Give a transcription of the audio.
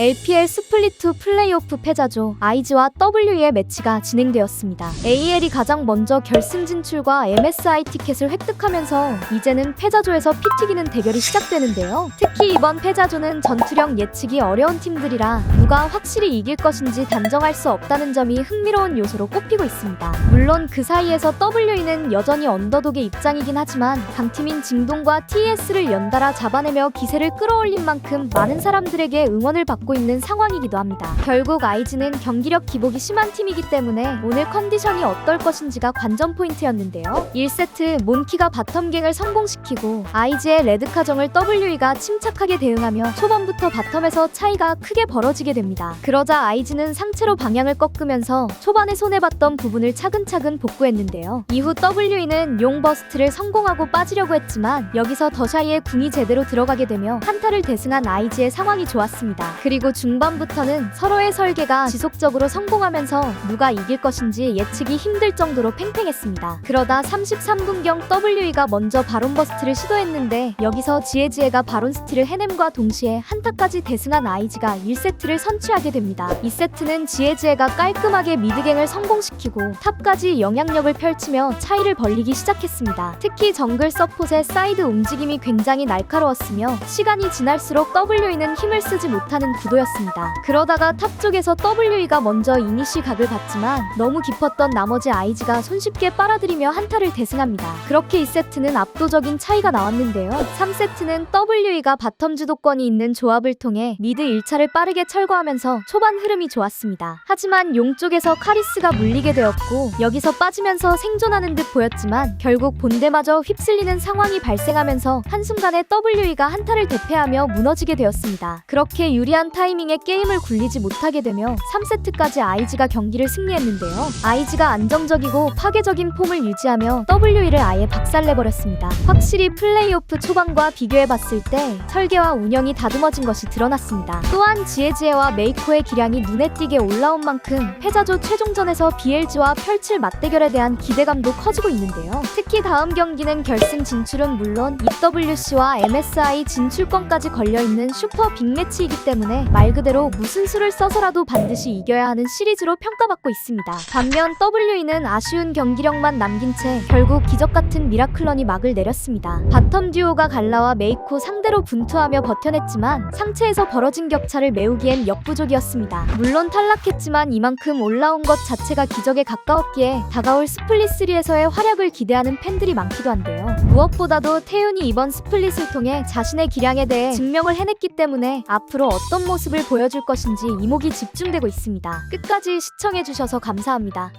LPL 스플릿2 플레이오프 패자조 IG와 WE의 매치가 진행되었습니다. AL이 가장 먼저 결승 진출과 MSI 티켓을 획득하면서 이제는 패자조에서 피 튀기는 대결이 시작되는데요. 특히 이번 패자조는 전투력 예측이 어려운 팀들이라 누가 확실히 이길 것인지 단정할 수 없다는 점이 흥미로운 요소로 꼽히고 있습니다. 물론 그 사이에서 WE는 여전히 언더독의 입장이긴 하지만 강팀인 징동과 TS를 연달아 잡아내며 기세를 끌어올린 만큼 많은 사람들에게 응원을 받고 있는 상황이기도 합니다. 결국 IG는 경기력 기복이 심한 팀이기 때문에 오늘 컨디션이 어떨 것인지가 관전 포인트였는데요. 1세트 몬키가 바텀갱을 성공시키고 IG의 레드카정을 WE가 침착하게 대응하며 초반부터 바텀에서 차이가 크게 벌어지게 됩니다. 그러자 IG는 상체로 방향을 꺾으면서 초반에 손해봤던 부분을 차근차근 복구했는데요. 이후 WE는 용 버스트를 성공하고 빠지려고 했지만 여기서 더샤이의 궁이 제대로 들어가게 되며 한타를 대승한 IG의 상황이 좋았습니다. 그리고 중반부터는 서로의 설계가 지속적으로 성공하면서 누가 이길 것인지 예측이 힘들 정도로 팽팽했습니다. 그러다 33분경 WE가 먼저 바론 버스트를 시도했는데 여기서 지혜지혜가 바론 스틸을 해냄과 동시에 한타까지 대승한 IG가 1세트를 선취하게 됩니다. 2세트는 지혜지혜가 깔끔하게 미드갱을 성공시키고 탑까지 영향력을 펼치며 차이를 벌리기 시작했습니다. 특히 정글 서폿의 사이드 움직임이 굉장히 날카로웠으며 시간이 지날수록 WE는 힘을 쓰지 못하는 구도였습니다. 그러다가 탑 쪽에서 WE가 먼저 이니시 각을 봤지만 너무 깊었던 나머지 IG가 손쉽게 빨아들이며 한타를 대승합니다. 그렇게 2세트는 압도적인 차이가 나왔는데요. 3세트는 WE가 바텀 주도권이 있는 조합을 통해 미드 1차를 빠르게 철거하면서 초반 흐름이 좋았습니다. 하지만 용 쪽에서 카리스가 물리게 되었고 여기서 빠지면서 생존하는 듯 보였지만 결국 본대마저 휩쓸리는 상황이 발생하면서 한순간에 WE가 한타를 대패하며 무너지게 되었습니다. 그렇게 유리한 타이밍에 게임을 굴리지 못하게 되며 3세트까지 IG가 경기를 승리했는데요. IG가 안정적이고 파괴적인 폼을 유지하며 WE를 아예 박살내버렸습니다. 확실히 플레이오프 초반과 비교해봤을 때 설계와 운영이 다듬어진 것이 드러났습니다. 또한 지혜지혜와 메이코의 기량이 눈에 띄게 올라온 만큼 패자조 최종전에서 BLG와 펼칠 맞대결에 대한 기대감도 커지고 있는데요. 특히 다음 경기는 결승 진출은 물론 EWC와 MSI 진출권까지 걸려있는 슈퍼 빅매치이기 말 그대로 무슨 수를 써서라도 반드시 이겨야 하는 시리즈로 평가받고 있습니다. 반면 WE는 아쉬운 경기력만 남긴 채 결국 기적 같은 미라클런이 막을 내렸습니다. 바텀 듀오가 갈라와 메이코 상대로 분투하며 버텨냈지만 상체에서 벌어진 격차를 메우기엔 역부족이었습니다. 물론 탈락했지만 이만큼 올라온 것 자체가 기적에 가까웠기에 다가올 스플릿3에서의 활약을 기대하는 팬들이 많기도 한데요. 무엇보다도 태윤이 이번 스플릿을 통해 자신의 기량에 대해 증명을 해냈기 때문에 앞으로 어떤 모습을 보여줄 것인지 이목이 집중되고 있습니다. 끝까지 시청해주셔서 감사합니다.